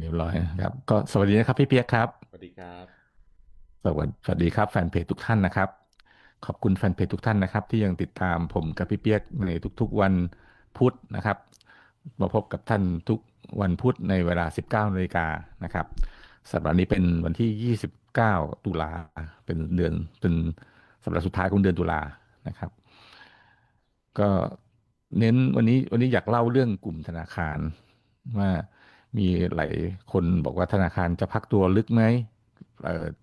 เรียบร้อยนะครับ ก็สวัสดีนะครับพี่เปียกครับ สวัสดีครับ สวัสดีสวัสดีครับแฟนเพจทุกท่านนะครับ ขอบคุณแฟนเพจทุกท่านนะครับ ที่ยังติดตามผมกับพี่เปียกในทุกๆวันพุธนะครับ มาพบกับท่านทุกวันพุธในเวลา 19นาฬิกานะครับสัปดาห์นี้เป็นวันที่ 29 ตุลาเป็นเดือนเป็นสัปดาห์สุดท้ายของเดือนตุลานะครับ ก็เน้นวันนี้วันนี้อยากเล่าเรื่องกลุ่มธนาคารว่า มีหลายคนบอกว่าธนาคารจะพักตัวลึกไหม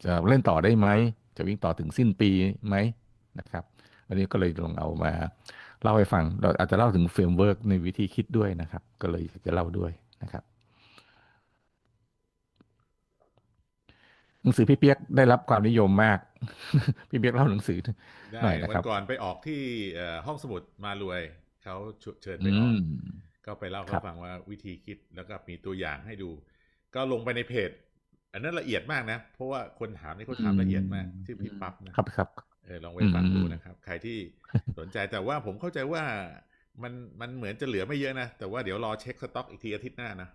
จะเล่นต่อได้ไหม จะวิ่งต่อถึงสิ้นปีไหมนะครับวันนี้ก็เลยลองเอามาเล่าให้ฟัง เราอาจจะเล่าถึงเฟรมเวิร์กในวิธีคิดด้วยนะครับ ก็เลยจะเล่าด้วยนะครับหนังสือพี่เปียกได้รับความนิยมมาก พี่เปียกเล่าหนังสือหน่อยนะครับวันก่อนไปออกที่ห้องสมุดมารวยเขาเชิญไปออก ก็ไปเล่าเขาฟังว่าวิธีคิดแล้วก็มีตัวอย่างให้ดู ก็ลงไปในเพจ อันนั้นละเอียดมากนะ เพราะว่าคนถามนี่เขาถามละเอียดมากชื่อพี่ปั๊บนะครับครับเออลองไปฟังดูนะครับ ใครที่สนใจแต่ว่าผมเข้าใจว่ามันมันเหมือนจะเหลือไม่เยอะนะ แต่ว่าเดี๋ยวรอเช็คสต็อกอีกทีอาทิตย์หน้านะ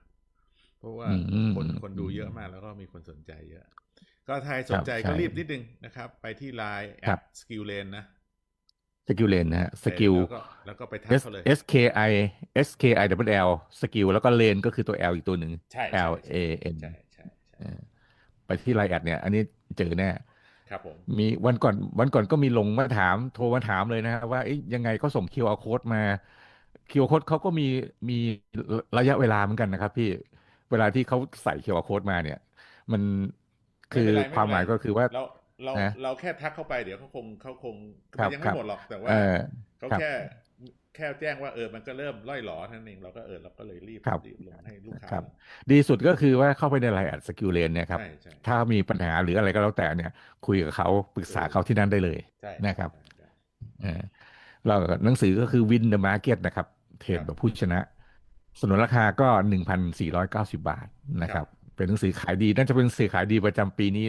เพราะว่าคนคนดูเยอะมากแล้วก็มีคนสนใจเยอะ ก็ถ้าสนใจก็รีบนิดนึงนะครับ ไปที่ไลน์แอปสกิลเลนนะ สกิลเลนนะฮะสกิลแล้วก็ไปทักเขาเลย S K I S K I W L สกิลแล้วก็เลนก็คือตัว L อีกตัวหนึ่ง L A N ใช่ใช่ไปที่ไลน์แอดเนี่ย อันนี้เจอแน่ครับผมมีวันก่อนวันก่อนก็มีลงมาถามโทรมาถามเลยนะครับว่ายังไงเขาส่ง QR code มา QR code เขาก็มีมีระยะเวลาเหมือนกันนะครับ พี่เวลาที่เขาใส่ QR code มาเนี่ย มันคือความหมายก็คือว่า เราเราเราแค่ทักเข้าไปเดี๋ยวเขาคงเขาคงยังไม่หมดหรอกแต่ว่าเขาแค่แค่แจ้งว่าเออมันก็เริ่มล่อยหลอท่านเองเราก็เออเราก็เลยรีบรีบลงให้ลูกค้าดีสุดก็คือว่าเข้าไปในไลน์แอดสกิลเลนเนี่ยครับถ้ามีปัญหาหรืออะไรก็แล้วแต่เนี่ย คุยกับเขาปรึกษาเขาที่นั่นได้เลยนะครับเราหนังสือก็คือวินเดอะมาร์เก็ตนะครับ เทรดแบบผู้ชนะสนนราคาก็หนึ่งพันสี่ร้อยเก้าสิบาทนะครับ เป็นหนังสือขายดีน่าจะเป็นหนังสือขายดีประจำปีนี้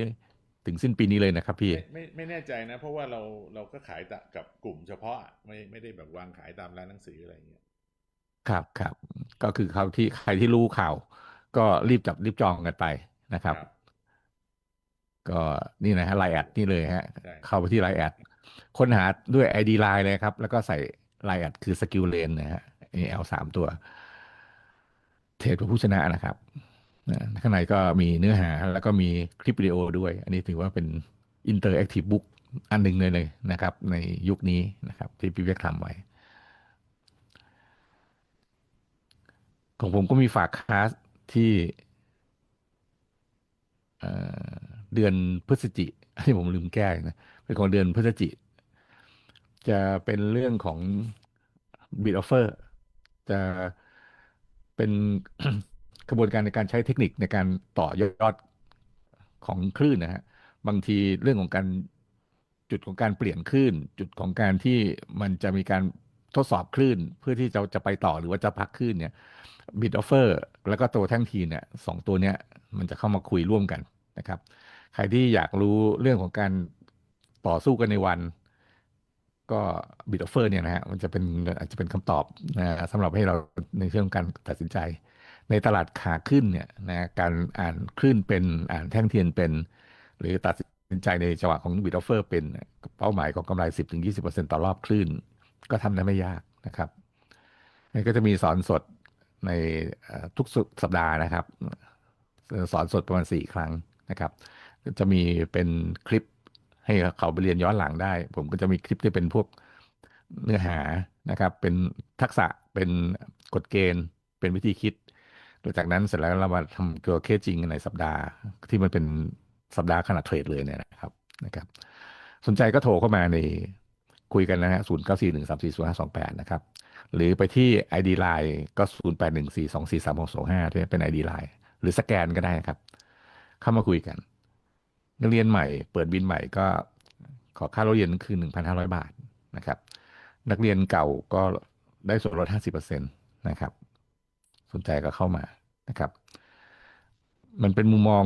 ถึงสิ้นปีนี้เลยนะครับพี่ไม่ไม่แน่ใจนะ เพราะว่าเราเราก็ขายกับกลุ่มเฉพาะไม่ไม่ได้แบบวางขายตามร้านหนังสืออะไรเงี้ยครับครับก็คือเขาที่ใครที่รู้ข่าว ก็รีบจับรีบจองกันไปนะครับ ก็นี่นะฮะไลน์แอดนี่เลยฮะ เข้าไปที่ไลน์แอดค้นหาด้วย ID ไลน์เลยครับ แล้วก็ใส่ไลน์แอดคือสกิลเลนนะฮะเอลสามตัว เทรดผู้ชนะนะครับ ข้างในก็มีเนื้อหาแล้วก็มีคลิปวิดีโอด้วย อันนี้ถือว่าเป็นอินเตอร์แอคทีฟบุ๊กอันหนึ่งเลยเลยนะครับ ในยุคนี้นะครับที่พี่เวกทำไว้ ของผมก็มีฝากคลาสที่เดือนพฤศจิที่ผมลืมแก้นะเป็นของเดือนพฤศจิ จะเป็นเรื่องของ Bid Offer จะเป็น กระบวนการในการใช้เทคนิคในการต่อยอดของคลื่นนะฮะบางทีเรื่องของการจุดของการเปลี่ยนคลื่น จุดของการที่มันจะมีการทดสอบคลื่นเพื่อที่จะจะไปต่อหรือว่าจะพักคลื่นเนี่ยบิดออฟเฟอร์แล้วก็ตัวแท่งทีเนี่ยสองตัวเนี้ยมันจะเข้ามาคุยร่วมกันนะครับ ใครที่อยากรู้เรื่องของการต่อสู้กันในวัน ก็บิดออฟเฟอร์เนี่ยนะฮะมันจะเป็นอาจจะเป็นคำตอบนะสำหรับให้เราในเรื่องการตัดสินใจ ในตลาดขาขึ้นเนี่ยนะการอ่านคลื่นเป็นอ่านแท่งเทียนเป็น หรือตัดสินใจในจังหวะของบิดออฟเฟอร์เป็นเป้าหมายของกำไร 10-20%ต่อรอบคลื่น ก็ทำได้ไม่ยากนะครับนี่ก็จะมีสอนสดในทุกสัปดาห์นะครับ สอนสดประมาณ 4 ครั้งนะครับ จะมีเป็นคลิปให้เขาไปเรียนย้อนหลังได้ ผมก็จะมีคลิปที่เป็นพวกเนื้อหานะครับ เป็นทักษะเป็นกฎเกณฑ์ เป็นวิธีคิด หลังจากนั้นเสร็จแล้วเรามาทำตัวเคสจริงในสัปดาห์ที่มันเป็นสัปดาห์ขนาดเทรดเลยเนี่ยนะครับนะครับ สนใจก็โทรเข้ามาในคุยกันนะฮะศูนย์เก้าสี่หนึ่งสามสี่ศูนย์ห้าสองแปดนะครับ หรือไปที่ ID Line ก็ศูนย์แปดหนึ่งสี่สองสี่สามหกสองห้าที่เป็น ID Line หรือสแกนก็ได้ครับ เข้ามาคุยกันนักเรียนใหม่ เปิดบินใหม่ก็ขอค่าเราเรียนคือหนึ่งพันห้าร้อยบาทนะครับ นักเรียนเก่าก็ได้ส่วนลดห้าสิบเปอร์เซ็นตนะครับ สนใจก็เข้ามานะครับ มันเป็นมุมมอง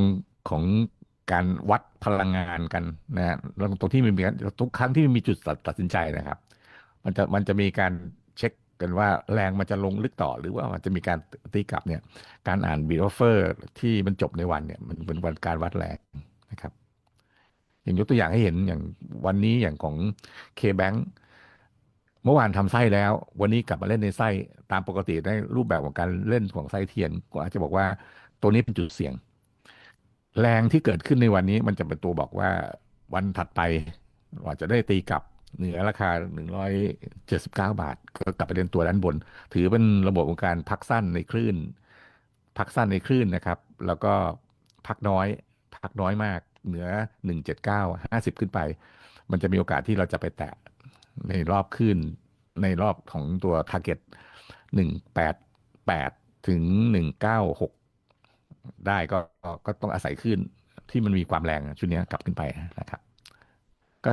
ของการวัดพลังงานกันนะฮะตรงที่มีทุกครั้งที่มีจุดตัดสินใจนะครับ มันจะมันจะมีการเช็คกันว่าแรงมันจะลงลึกต่อหรือว่ามันจะมีการตีกลับเนี่ย การอ่านบีออฟเฟอร์ที่มันจบในวันเนี่ย มันเป็นวันการวัดแรงนะครับ อย่างยกตัวอย่างให้เห็นอย่างวันนี้อย่างของ K-Bank เมื่อวานทำไส้แล้ว วันนี้กลับมาเล่นในไส้ตามปกติในรูปแบบของการเล่นของไส้เทียนก็อาจจะบอกว่าตัวนี้เป็นจุดเสี่ยง แรงที่เกิดขึ้นในวันนี้มันจะเป็นตัวบอกว่าวันถัดไปอาจจะได้ตีกลับเหนือราคา 179 บาท ก็กลับไปเดินตัวด้านบน ถือเป็นระบบของการพักสั้นในคลื่น พักสั้นในคลื่นนะครับ แล้วก็พักน้อย พักน้อยมาก เหนือ 179 50 ขึ้นไป มันจะมีโอกาสที่เราจะไปแตะ ในรอบคลื่นในรอบของตัว target 188 ถึง 196 ได้ก็ก็ต้องอาศัยขึ้นที่มันมีความแรงชุดนี้กลับขึ้นไปนะครับ ก็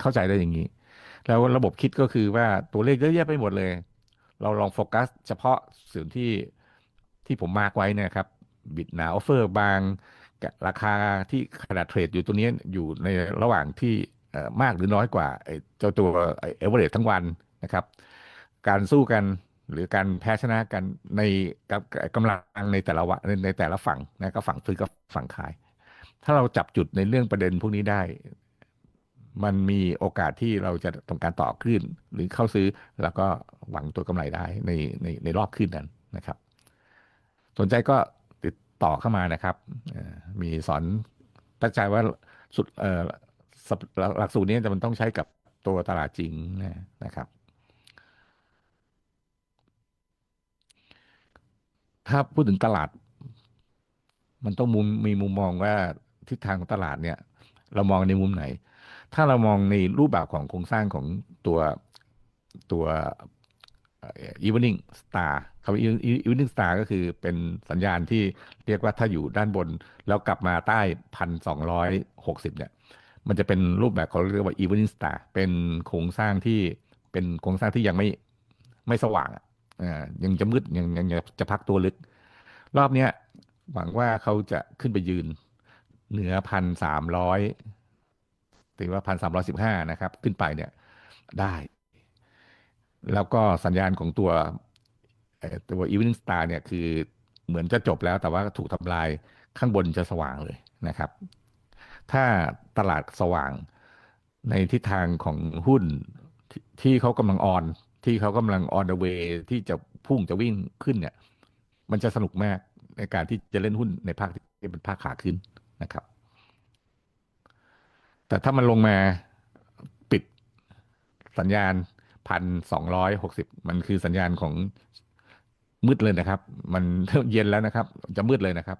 เข้าใจได้อย่างนี้ แล้วระบบคิดก็คือว่าตัวเลขเยอะแยะไปหมดเลย เราลองโฟกัสเฉพาะส่วนที่ที่ผมมาร์กไว้นะครับบิดหนาออฟเฟอร์บางราคาที่ขนาดเทรดอยู่ตัวนี้อยู่ในระหว่างที่ มากหรือน้อยกว่าเจ้าตัวเอเวอเรสทั้งวันนะครับ การสู้กันหรือการแพ้ชนะกันในกำลังในแต่ละวันในแต่ละฝั่งนะก็ฝั่งซื้อกับฝั่งขาย ถ้าเราจับจุดในเรื่องประเด็นพวกนี้ได้ มันมีโอกาสที่เราจะทำการต่อขึ้น หรือเข้าซื้อแล้วก็หวังตัวกำไรได้ในในในรอบขึ้นนั้นนะครับ สนใจก็ติดต่อเข้ามานะครับมีสอนตั้งใจว่าสุด หลักสูตรนี้จะมันต้องใช้กับตัวตลาดจริงนะครับ ถ้าพูดถึงตลาด มันต้องมุมมีมุมมองว่าทิศทางของตลาดเนี่ย เรามองในมุมไหน ถ้าเรามองในรูปแบบของโครงสร้างของตัวตัว evening star คำว่า evening star ก็คือเป็นสัญญาณที่เรียกว่าถ้าอยู่ด้านบน แล้วกลับมาใต้พันสองร้อยหกสิบเนี่ย มันจะเป็นรูปแบบเขาเรียกว่า evening star เป็นโครงสร้างที่เป็นโครงสร้างที่ยังไม่ไม่สว่างอ่ายังจะมืดยังยังจะพักตัวลึก รอบเนี้ยหวังว่าเขาจะขึ้นไปยืนเหนือพันสามร้อยถือว่าพันสามร้อยสิบห้านะครับ ขึ้นไปเนี่ยได้ แล้วก็สัญญาณของตัวตัว Evening Star เนี่ยคือเหมือนจะจบแล้วแต่ว่าถูกทำลายข้างบนจะสว่างเลยนะครับ ถ้าตลาดสว่างในทิศทางของหุ้นที่เขากำลังออน ที่เขากำลัง on the way ที่จะพุ่งจะวิ่งขึ้นเนี่ย มันจะสนุกมากในการที่จะเล่นหุ้นในภาคที่เป็นภาคขาขึ้นนะครับ แต่ถ้ามันลงมาปิดสัญญาณพันสองร้อยหกสิบมันคือสัญญาณของมืดเลยนะครับ มันเย็นแล้วนะครับ จะมืดเลยนะครับ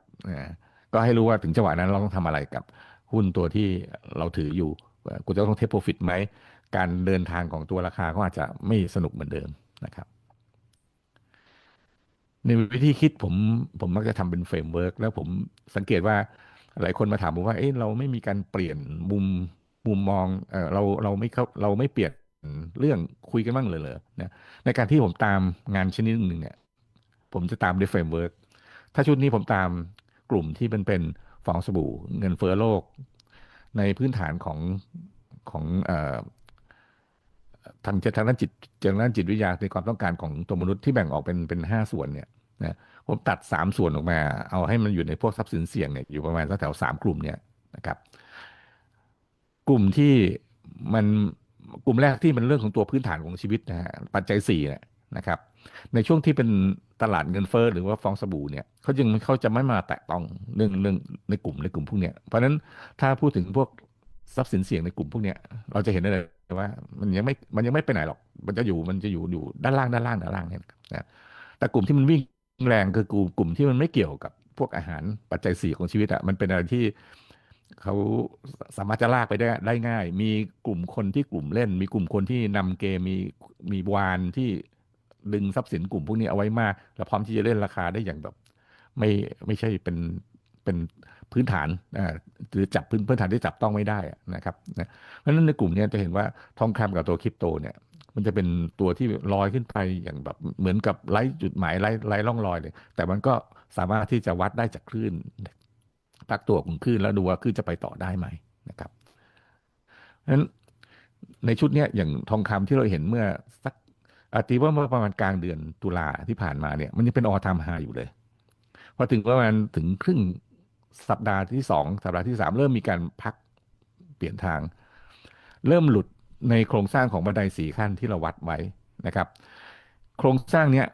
ก็ให้รู้ว่าถึงจังหวะนั้นเราต้องทำอะไรกับ หุ้นตัวที่เราถืออยู่กูจะต้องเทคโปรฟิตไหม การเดินทางของตัวราคาก็อาจจะไม่สนุกเหมือนเดิมนะครับในวิธีคิดผมผมมักจะทำเป็นเฟรมเวิร์กแล้วผมสังเกตว่าหลายคนมาถามผมว่า เอ้เราไม่มีการเปลี่ยนมุมมุมมองเออเราเราไม่เขาเราไม่เปลี่ยนเรื่องคุยกันบ้างเลยเหรอนะในการที่ผมตามงานชนิดหนึ่งเนี่ย ผมจะตามด้วยเฟรมเวิร์กถ้าชุดนี้ผมตามกลุ่มที่เป็นเป็น ฟองสบู่ เงินเฟ้อโลก ในพื้นฐานของของอทางทางด้านจิตทางด้านจิตวิทยาในความต้องการของตัวมนุษย์ที่แบ่งออกเป็นเป็นห้าส่วนเนี่ยนะผมตัดสามส่วนออกมา เอาให้มันอยู่ในพวกทรัพย์สินเสี่ยงเนี่ยอยู่ประมาณแถวสามกลุ่มเนี่ยนะครับ กลุ่มที่มันกลุ่มแรกที่มันเรื่องของตัวพื้นฐานของชีวิตนะฮะปัจจัยสี่นะครับ ในช่วงที่เป็นตลาดเงินเฟ้อหรือว่าฟองสบู่เนี่ยเขาจึงเขาจะไม่มาแตะต้องเรื่องเรื่องในกลุ่มในกลุ่มพวกเนี้ยเพราะฉะนั้นถ้าพูดถึงพวกทรัพย์สินเสี่ยงในกลุ่มพวกเนี้ยเราจะเห็นได้เลยว่ามันยังไม่มันยังไม่ไปไหนหรอก มันจะอยู่มันจะอยู่อยู่ด้านล่างด้านล่างด้านล่างเนี่ยนะแต่กลุ่มที่มันวิ่งแรงคือกลุ่มกลุ่มที่มันไม่เกี่ยวกับพวกอาหารปัจจัยสี่ของชีวิตอะมันเป็นอะไรที่เขาสามารถจะลากไปได้ได้ง่าย มีกลุ่มคนที่กลุ่มเล่น มีกลุ่มคนที่นำเกมมีมีวานที่ ดึงทรัพย์สินกลุ่มพวกนี้เอาไว้มาก แล้วพร้อมที่จะเล่นราคาได้อย่างแบบ ไม่ไม่ใช่เป็นเป็นพื้นฐานหรือจับพื้นพื้นฐานที่จับต้องไม่ได้นะครับนะเพราะฉะนั้นในกลุ่มนี้จะเห็นว่าทองคำกับตัวคริปโตเนี่ย มันจะเป็นตัวที่ลอยขึ้นไปอย่างแบบเหมือนกับไร้จุดหมายไร้ไร้ร่องรอยเลย แต่มันก็สามารถที่จะวัดได้จากคลื่นพักตัวของคลื่นแล้วดูว่าคลื่นจะไปต่อได้ไหมนะครับเพราะฉะนั้นในชุดนี้อย่างทองคำที่เราเห็นเมื่อสัก ตีว่าเมื่อประมาณกลางเดือนตุลาที่ผ่านมาเนี่ย มันยังเป็นออทามไฮอยู่เลยพอถึงประมาณถึงครึ่งสัปดาห์ที่สองสัปดาห์ที่สามเริ่มมีการพักเปลี่ยนทาง เริ่มหลุดในโครงสร้างของบันไดสี่ขั้นที่เราวัดไว้นะครับ โครงสร้างเนี้ย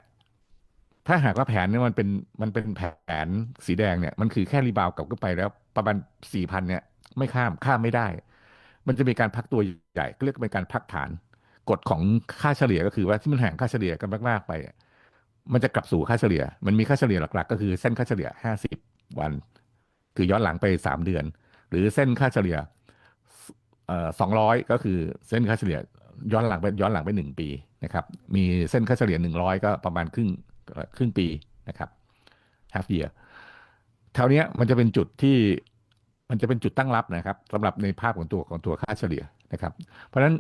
ถ้าหากว่าแผนเนี่ยมันเป็นมันเป็นแผนสีแดงเนี่ยมันคือแค่รีบาวกลับขึ้นไปแล้วประมาณสี่พันเนี่ยไม่ข้ามข้ามไม่ได้ มันจะมีการพักตัวใหญ่ก็เรียกเป็นการพักฐาน กฎของค่าเฉลี่ยก็คือว่าที่มันแห่งค่าเฉลี่ยกันมากๆไปมันจะกลับสู่ค่าเฉลี่ย มันมีค่าเฉลี่ยหลัก ๆ ก็คือเส้นค่าเฉลี่ยห้าสิบวัน คือย้อนหลังไปสามเดือน หรือเส้นค่าเฉลี่ยสองร้อยก็คือเส้นค่าเฉลี่ยย้อนหลังไปย้อนหลังไปหนึ่งปีนะครับ มีเส้นค่าเฉลี่ยหนึ่งร้อยก็ประมาณครึ่งครึ่งปีนะครับ half year แถวนี้มันจะเป็นจุดที่มันจะเป็นจุดตั้งรับนะครับสำหรับในภาพของตัวของตัวค่าเฉลี่ยนะครับ เพราะฉะนั้น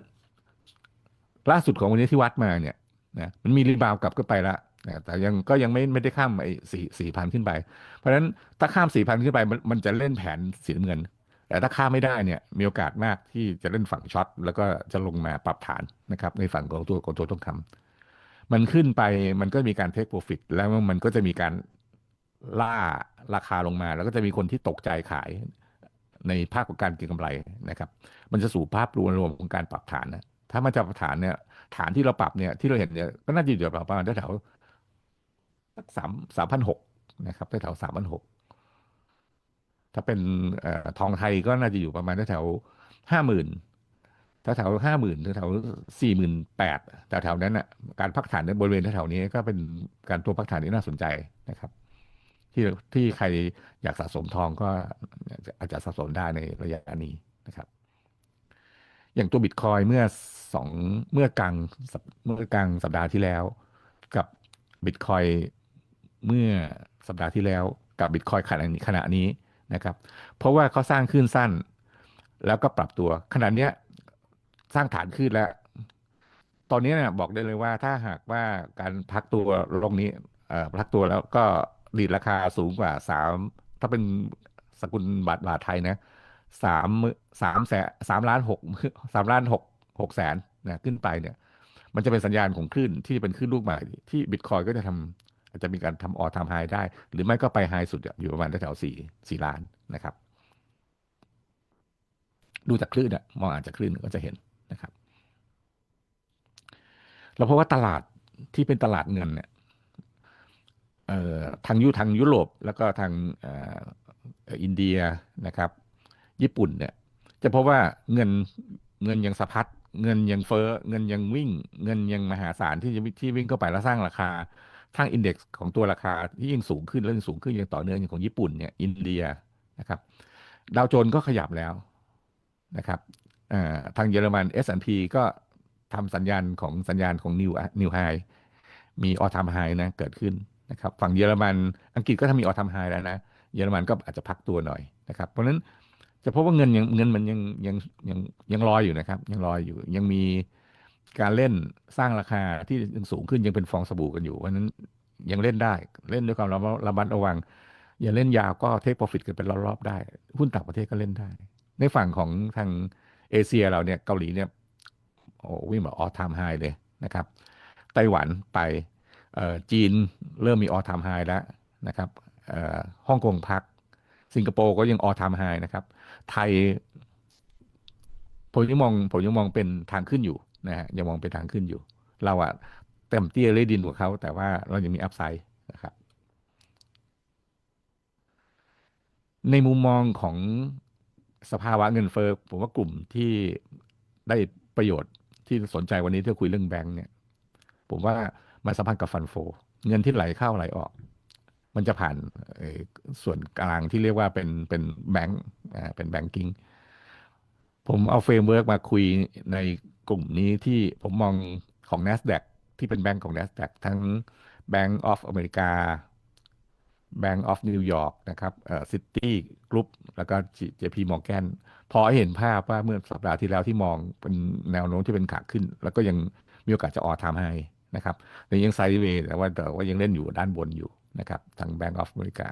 ล่าสุดของวันนี้ที่วัดมาเนี่ยนะมันมีรีบาวกลับก็ไปแล้วนะแต่ยังก็ยังไม่ไม่ได้ข้ามไอ้สี่สี่พันขึ้นไป เพราะฉะนั้นถ้าข้ามสี่พันขึ้นไปมันมันจะเล่นแผนสีน้ำเงิน แต่ถ้าข้ามไม่ได้เนี่ยมีโอกาสมากที่จะเล่นฝั่งช็อตแล้วก็จะลงมาปรับฐานนะครับในฝั่งของตัวของตัวทองคำมันขึ้นไปมันก็มีการเทคโปรฟิตแล้วมันก็จะมีการล่าราคาลงมา แล้วก็จะมีคนที่ตกใจขายในภาคของการเก็งกำไรนะครับ มันจะสู่ภาพรวมรวมของการปรับฐานนะ ถ้ามาจากฐานเนี่ย ฐานที่เราปรับเนี่ยที่เราเห็นเนี่ยก็น่าจะอยู่ประมาณแถวสักสามสามพันหกนะครับแถวสามพันหกถ้าเป็นทองไทยก็น่าจะอยู่ประมาณแถวห้าหมื่นแถวห้าหมื่นแถวสี่หมื่นแปดแถวแถวนั้นอะการพักฐานในบริเวณแถวนี้ก็เป็นการตัวพักฐานที่น่าสนใจนะครับ ที่ที่ใครอยากสะสมทองก็อาจจะสะสมได้ในระยะนี้นะครับ อย่างตัวบิตคอยเมื่อสองเมื่อกลางเมื่อกลางสัปดาห์ที่แล้ว กับบิตคอยเมื่อสัปดาห์ที่แล้ว กับบิตคอยขณะนี้ขณะนี้นะครับ เพราะว่าเขาสร้างขึ้นสั้น แล้วก็ปรับตัวขณะนี้สร้างฐานขึ้นแล้ว ตอนนี้เนี่ยบอกได้เลยว่าถ้าหากว่าการพักตัวลงนี้พักตัวแล้วก็ดีดราคาสูงกว่าสามถ้าเป็นสกุลบาทบาทไทยนะ สามสามแสนสามล้านหกสามล้านหกหกแสนนะขึ้นไปเนี่ย มันจะเป็นสัญญาณของคลื่นที่เป็นคลื่นลูกใหม่ที่บิตคอยก็จะทำอาจจะมีการทำออทำไฮได้ หรือไม่ก็ไปไฮสุดอยู่ประมาณแถวสี่สี่ล้านนะครับ ดูจากคลื่นอะมองอาจจะคลื่นก็จะเห็นนะครับ เราเพราะว่าตลาดที่เป็นตลาดเงินเนี่ยทางยุทางยุโรปแล้วก็ทางอินเดียนะครับ ญี่ปุ่นเนี่ย จะพบว่าเงินเงินยังสะพัดเงินยังเฟ้อเงินยังวิ่ง เงินยังมหาศาลที่จะที่วิ่งเข้าไปแล้วสร้างราคาทั้งอินเด็กซ์ของตัวราคาที่ยิ่งสูงขึ้นแล้วยิ่งสูงขึ้นย่างต่อเนื่องอย่างของญี่ปุ่นเนี่ยอินเดียนะครับดาวโจนก็ขยับแล้วนะครับทางเยอรมัน S&P ก็ทำสัญญาณของสัญญาณของนิวนิวไฮมีออทามไฮนะเกิดขึ้นนะครับฝั่งเยอรมันอังกฤษก็ทำมีออทามไฮแล้วนะเยอรมันก็อาจจะพักตัวหน่อยนะครับเพราะฉะนั้น จะพบว่าเงินยังเงินมันยังยังยังยังลอยอยู่นะครับ ยังลอยอยู่ ยังมีการเล่นสร้างราคาที่ยังสูงขึ้นยังเป็นฟองสบู่กันอยู่เพราะนั้นยังเล่นได้เล่นด้วยความระมัดระวัง อย่าเล่นยาวก็เทคโปรฟิตกันเป็นรอบๆได้ หุ้นต่างประเทศก็เล่นได้ ในฝั่งของทางเอเชียเราเนี่ยเกาหลีเนี่ยโอ้วิ่งแบบออทามไฮเลยนะครับไต้หวันไปจีนเริ่มมีออทามไฮแล้วนะครับฮ่องกงพัก สิงคโปร์ก็ยังออทามไฮนะครับ ไทยผมยังมองผมยังมองเป็นทางขึ้นอยู่นะฮะยังมองเป็นทางขึ้นอยู่ เราอะเต็มเตี้ยเลยดินกว่าเขา แต่ว่าเรายังมีอัพไซด์นะครับในมุมมองของสภาวะเงินเฟ้อผมว่ากลุ่มที่ได้ประโยชน์ที่สนใจวันนี้ที่คุยเรื่องแบงก์เนี่ย ผมว่ามันสัมพันธ์กับฟันโฟ เงินที่ไหลเข้าไหลออก มันจะผ่านส่วนกลางที่เรียกว่าเป็นเป็นแบงก์เป็นแบงกิ้งผมเอาเฟรมเวิร์กมาคุยในกลุ่มนี้ที่ผมมองของ NASDAQ ที่เป็นแบงก์ของ NASDAQ ทั้ง Bank of America Bank of New York นะครับเอ่อ City Group แล้วก็ JP Morgan พอเห็นภาพว่าเมื่อสัปดาห์ที่แล้วที่มองเป็นแนวโน้มที่เป็นขาขึ้น แล้วก็ยังมีโอกาสจะออทามให้นะครับแต่ยังไซด์เวย์แต่ว่าแต่ว่ายังเล่นอยู่ด้านบนอยู่ นะครับทาง Bank of America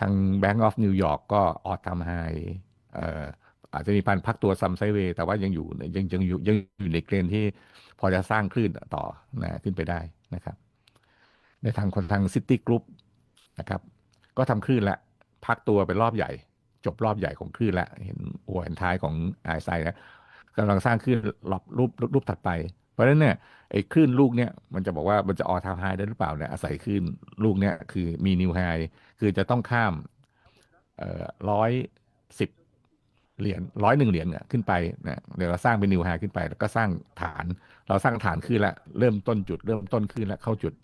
ทาง Bank of New York ก็ออทำไฮอาจจะมีการพักตัวซัมไซเวย์แต่ว่ายังอยู่ยังยังอยู่ยังอยู่ในเกรนที่พอจะสร้างคลื่นต่อนะขึ้นไปได้นะครับ ในทางคนทางซิตี้กรุ๊ปนะครับก็ทำคลื่นละพักตัวเป็นรอบใหญ่ จบรอบใหญ่ของคลื่นละเห็นหัวเห็นท้ายของไอไซนะกำลังสร้างคลื่นรอบรูปรูปถัดไป ราะฉะนั้นเนี่ยไอ้คลื่นลูกเนี่ยมันจะบอกว่ามันจะออทาวไฮได้หรือเปล่าเนี่ยอาศัยคลื่นลูกเนี่ยคือมีนิวไฮคือจะต้องข้ามร้อยสิบเหรียญร้อยหนึ่งเหรียญเนี่ยขึ้นไปนะเดี๋ยวเราสร้างเป็นนิวไฮขึ้นไป แล้วก็สร้างฐาน เราสร้างฐานขึ้นล้วเริ่มต้นจุด เริ่มต้นขึ้นแล้วเข้าจุด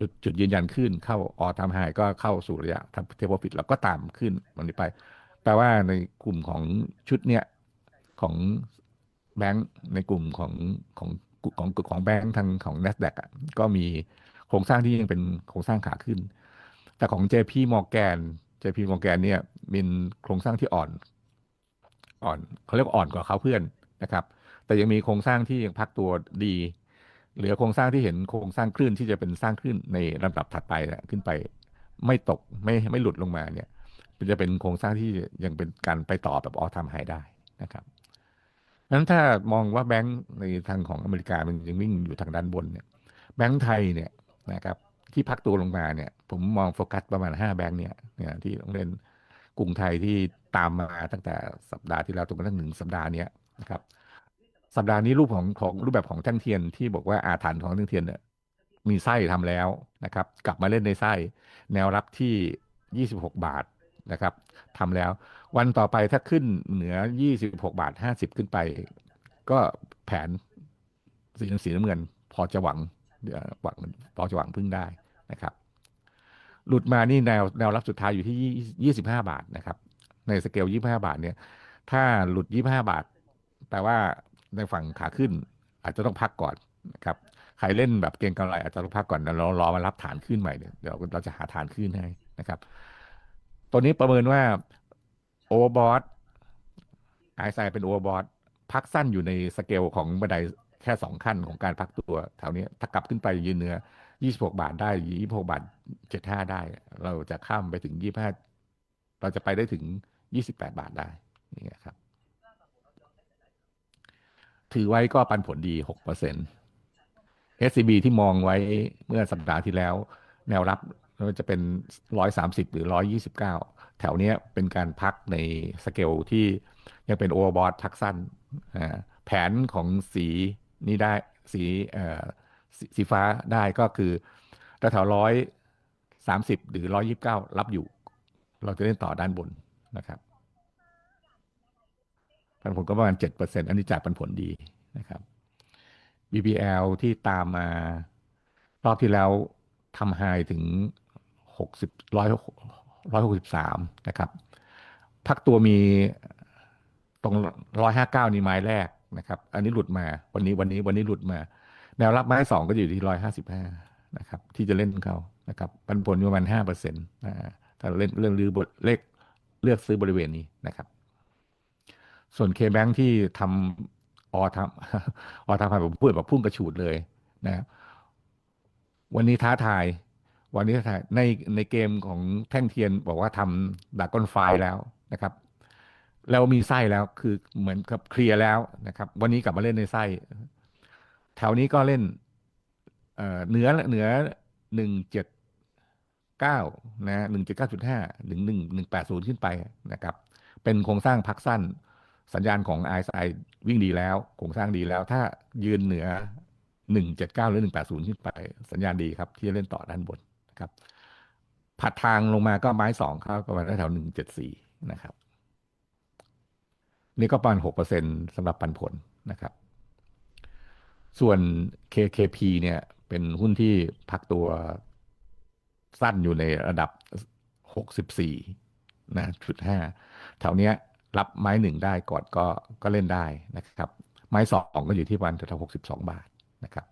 จุดจุดยืนยันขึ้นเข้าออทามไฮก็เข้าสู่ระยะทำเทปฟิตแล้วก็ตามขึ้นมันนี้ไป แปลว่าในกลุ่มของชุดเนี้ยของ แบงก์ในกลุ่มของของของของแบงก์ทางของ NASDAQ อะก็มีโครงสร้างที่ยังเป็นโครงสร้างขาขึ้น แต่ของ JP Morgan JP Morgan เนี่ยมีโครงสร้างที่อ่อน อ่อนเขาเรียกอ่อนกว่าเขาเพื่อนนะครับ แต่ยังมีโครงสร้างที่ยังพักตัวดี เหลือโครงสร้างที่เห็นโครงสร้างคลื่นที่จะเป็นสร้างคลื่นในลำดับถัดไปนะขึ้นไปไม่ตกไม่ไม่หลุดลงมาเนี่ยจะเป็นโครงสร้างที่ยังเป็นการไปต่อแบบออทามไฮได้นะครับ นั้นถ้ามองว่าแบงก์ในทางของอเมริกามันยังวิ่งอยู่ทางด้านบนเนี่ยแบงก์ไทยเนี่ยนะครับที่พักตัวลงมาเนี่ย ผมมองโฟกัสประมาณ 5 แบงก์เนี่ยเนี่ยที่ต้องเล่นกรุงไทยที่ตามมาตั้งแต่สัปดาห์ที่แล้วจนกระทั่งถึงสัปดาห์นี้นะครับสัปดาห์นี้รูปของของรูปแบบของแท่งเทียนที่บอกว่าอาถรรพ์ของแท่งเทียนเนี่ยมีไส้ทำแล้วนะครับ กลับมาเล่นในไส้ แนวรับที่ 26 บาทนะครับทำแล้ว วันต่อไปถ้าขึ้นเหนือ26บหกบาท50ขึ้นไป ก็แผนสีสีน้ำเงิน พอจะหวังหวังพอจะหวังพึ่งได้นะครับ หลุดมานี่แนวแนวรับสุดท้ายอยู่ที่25บห้าบาทนะครับ ในสเกล25บาทเนี่ย ถ้าหลุด25บาทแต่ว่าในฝั่งขาขึ้น อาจจะต้องพักก่อนนะครับใครเล่นแบบเก่งกำไรอาจจะต้องพักก่อนเรารอมารับฐานขึ้นใหม่เดี๋ยวเราจะหาฐานขึ้นให้นะครับ ตัวนี้ประเมินว่า โอเวอร์บอทไอซ์ไซเป็นโอเวอร์บอทพักสั้นอยู่ในสเกลของบันไดแค่สองขั้นของการพักตัวแถวนี้ถ้ากลับขึ้นไปยืนเนื้อ26บกบาทได้26บกบาท75ได้ เราจะข้ามไปถึง25เราจะไปได้ถึง28บแปดบาทได้นี่ครับ ถือไว้ก็ปันผลดี6% SCB ที่มองไว้เมื่อสัปดาห์ที่แล้ว แนวรับมันจะเป็น130หรือ129 แถวนี้เป็นการพักในสเกลที่ยังเป็นโอเวอร์บอทพักสั้นแผนของสีนี้ได้สีสีฟ้าได้ก็คือแถวร้อยสามสิบหรือร้อยิบเก้ารับอยู่ เราจะเล่นต่อด้านบนนะครับปันผลก็ประมาณเจ็ดเปอร์เซ็นอันนี้จ่ายปันผลดีนะครับ BBL ที่ตามมารอบที่แล้วทำไฮถึงหกสิบร้อย ร้อยหกสิบสามนะครับพักตัวมีตรงร้อยห้าเก้านี่ไม้แรกนะครับ อันนี้หลุดมาวันนี้วันนี้วันนี้หลุดมา แนวรับไม้สองก็อยู่ที่ร้อยห้าสิบห้านะครับ ที่จะเล่นเขานะครับปันผลประมาณห้าเปอร์เซ็นต์ถ้าเล่นเรื่องลือบทเลขเลือกซื้อบริเวณนี้นะครับ ส่วนเคแบงที่ทำออทำออทำให้ผมพูดแบบพุ่งกระฉูดเลยนะวันนี้ท้าทาย วันนี้ถ่ายในในเกมของแท่งเทียนบอกว่าทำดักก้อนไฟแล้วนะครับ แล้วมีไส้แล้วคือเหมือนกับเคลียร์แล้วนะครับ วันนี้กลับมาเล่นในไส้ แถวนี้ก็เล่นเอ่อเหนือเหนือหนึ่งเจ็ดเก้านะหนึ่งเจ็ดเก้าจุดห้าหนึ่งหนึ่งหนึ่งแปดศูนย์ขึ้นไปนะครับ เป็นโครงสร้างพักสั้น สัญญาณของ RSI วิ่งดีแล้ว โครงสร้างดีแล้ว ถ้ายืนเหนือหนึ่งเจ็ดเก้าหรือหนึ่งแปดศูนย์ขึ้นไป สัญญาณดีครับ ที่จะเล่นต่อด้านบน ครับ ผัดทางลงมาก็ไม้สองเข้าประมาณแถวหนึ่งเจ็ดสี่นะครับ นี่ก็ประมาณหกเปอร์เซ็นสำหรับปันผลนะครับ ส่วน KKP เนี่ยเป็นหุ้นที่พักตัวสั้นอยู่ในระดับหกสิบสี่นะจุดห้าแถวเนี้ยรับไม้หนึ่งได้ก่อนก็ก็เล่นได้นะครับ ไม้สองก็อยู่ที่วันแถวหกสิบสองบาทนะครับ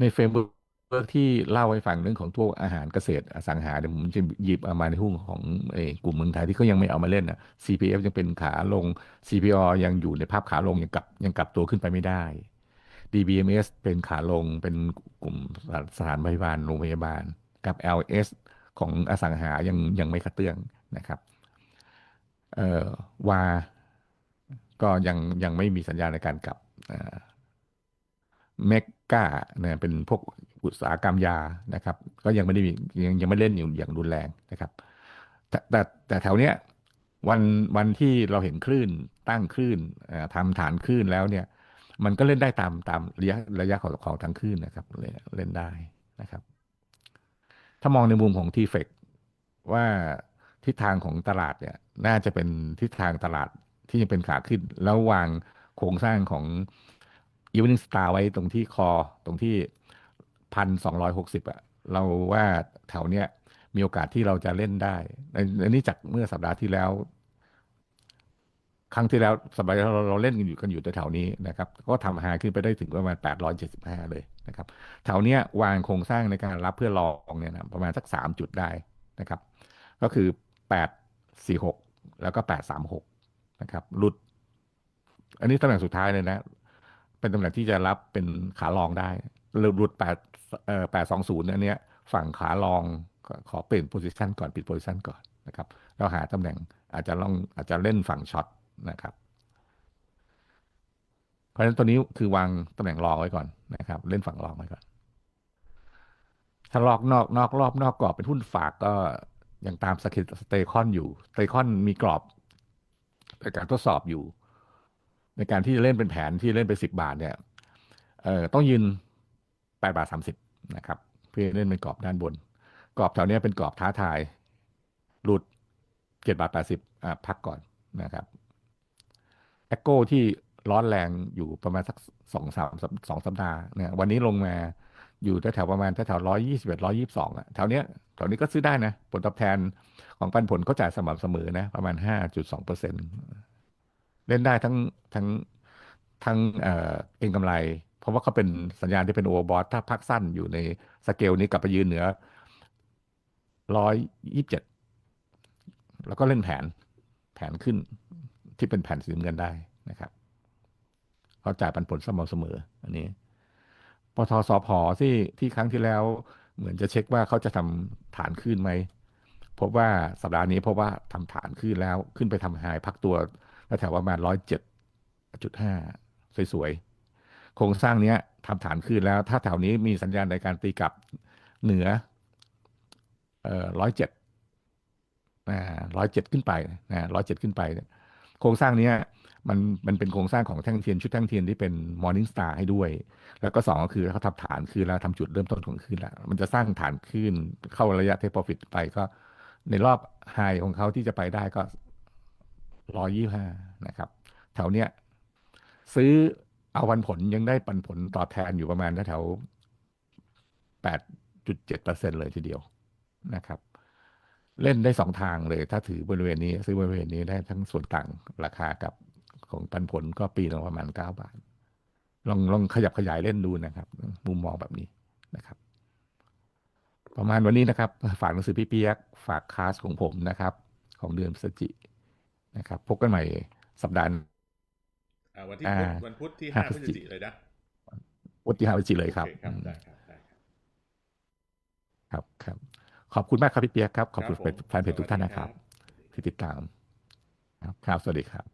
ในเฟรมเวิร์กที่เล่าให้ฟังเรื่องของพวกอาหารเกษตรอสังหาเดี๋ยวผมจะหยิบเอามาในหุ้นของกลุ่มเมืองไทยที่เขายังไม่เอามาเล่นนะ CPF ยังเป็นขาลง CPO ยังอยู่ในภาพขาลงยังกลับยังกลับตัวขึ้นไปไม่ได้ DBMS เป็นขาลงเป็นกลุ่มสถานพยาบาลโรงพยาบาล กับ LS ของอสังหายังยังไม่กระเตื้องนะครับเอ่อวาก็ยังยังไม่มีสัญญาณในการกลับเมก ก้าเนี่ยเป็นพวกอุตสาหกรรมยานะครับ ก็ยังไม่ได้มียังยังไม่เล่นอยู่อย่างรุนแรงนะครับ แต่แต่แต่แถวเนี้ยวันวันที่เราเห็นคลื่นตั้งคลื่นทำฐานคลื่นแล้วเนี่ย มันก็เล่นได้ตามตามระยะระยะของของทั้งคลื่นนะครับเล่นได้นะครับ ถ้ามองในมุมของทีเฟกว่าทิศทางของตลาดเนี่ย น่าจะเป็นทิศทางตลาดที่ยังเป็นขาขึ้น แล้ววางโครงสร้างของ evening star ไว้ตรงที่คอตรงที่พันสองร้อยหกสิบอะเราว่าแถวเนี้ยมีโอกาสที่เราจะเล่นได้อันนี้จากเมื่อสัปดาห์ที่แล้ว ครั้งที่แล้วสัปดาห์เราเราเล่นกันอยู่กันอยู่แถวนี้นะครับ ก็ทำหาขึ้นไปได้ถึงประมาณ 875 เลยนะครับ แถวเนี้ยวางโครงสร้างในการรับเพื่อรองเนี่ยนะประมาณสัก 3 จุดได้นะครับ ก็คือ 846 แล้วก็ 836 นะครับหลุด อันนี้ตำแหน่งสุดท้ายเลยนะ เป็นตำแหน่งที่จะรับเป็นขาลองได้หลุด8เอ่อ820อันเนี้ยฝั่งขาลองขอเปลี่ยนโพซิชันก่อนปิดโพซิชันก่อนนะครับเราหาตำแหน่งอาจจะลองอาจจะเล่นฝั่งช็อตนะครับ เพราะฉะนั้นตัวนี้คือวางตำแหน่งรองไว้ก่อนนะครับ เล่นฝั่งรองไว้ก่อน ถ้าลอกนอกนอกรอบนอกกรอบเป็นหุ้นฝากก็ยังตามสกิสเตคอนอยู่สเตคอนมีกรอบในการทดสอบอยู่ ในการที่จะเล่นเป็นแผนที่เล่นไปสิบบาทเนี่ยเอ่อต้องยืนแปดบาทสามสิบนะครับ เพื่อเล่นเป็นกรอบด้านบน กรอบแถวนี้เป็นกรอบท้าทาย หลุดเจ็ดบาทแปดสิบอ่าพักก่อนนะครับแอคโก้ที่ร้อนแรงอยู่ประมาณสักสองสามสองสัปดาห์เนี่ยวันนี้ลงมาอยู่แถวประมาณแถวร้อยยี่สิบเอ็ดร้อยยี่สิบสองอะแถวเนี้ยแถวนี้ก็ซื้อได้นะ ผลตอบแทนของปันผลเขาจ่ายสม่ำเสมอนะ ประมาณห้าจุดสองเปอร์เซ็นต์ เล่นได้ทั้งทั้งทั้งเอ่อเองกำไร เพราะว่าเขาเป็นสัญญาณที่เป็นโอเวอร์บอทถ้าพักสั้นอยู่ในสเกลนี้กลับไปยืนเหนือร้อยยี่สิบเจ็ดแล้วก็เล่นแผนแผนขึ้นที่เป็นแผ่นสีเงินได้นะครับเขาจ่ายปันผลสม่ำเสมอ อันนี้ปทสอพที่ที่ครั้งที่แล้ว เหมือนจะเช็คว่าเขาจะทำฐานขึ้นไหมพบว่าสัปดาห์นี้พบว่าทำฐานขึ้นแล้วขึ้นไปทำหายพักตัว แถวประมาณร้อยเจ็ดจุดห้าสวยๆ โครงสร้างนี้ทำฐานขึ้นแล้ว ถ้าแถวนี้มีสัญญาณในการตีกลับเหนือร้อยเจ็ดร้อยเจ็ดขึ้นไปนะร้อยเจ็ดขึ้นไป โครงสร้างนี้มันมันเป็นโครงสร้างของแท่งเทียนชุดแท่งเทียนที่เป็น Morning Star ให้ด้วย แล้วก็สองก็คือเขาทำฐานคืนแล้วทำจุดเริ่มต้นของคืนแล้ว มันจะสร้างฐานคืนเข้าระยะเทปโปรฟิตไปก็ในรอบไฮของเขาที่จะไปได้ก็ ร้อยยี่ห้านะครับ แถวเนี้ยซื้อเอาวันผลยังได้ปันผลตอบแทนอยู่ประมาณแถวแปดจุดเจ็ดเปอร์เซ็นเลยทีเดียวนะครับ เล่นได้สองทางเลย ถ้าถือบริเวณนี้ ซื้อบริเวณนี้ได้ทั้งส่วนต่างราคากับของปันผลก็ปีละประมาณเก้าบาท ลองลองขยับขยายเล่นดูนะครับ มุมมองแบบนี้นะครับ ประมาณวันนี้นะครับ ฝากหนังสือพี่เปียก ฝากคลาสของผมนะครับ ของเดือนพฤศจิ นะครับพบกันใหม่สัปดาห์วันที่วันพุธที่ห้าพฤศจิเลยนะวันที่ห้าพฤศจิเลยครับได้ครับได้ครับครับ ขอบคุณมากครับพี่เปียกครับ ขอบคุณแฟนเพจทุกท่านนะครับ ที่ติดตามครับสวัสดีครับ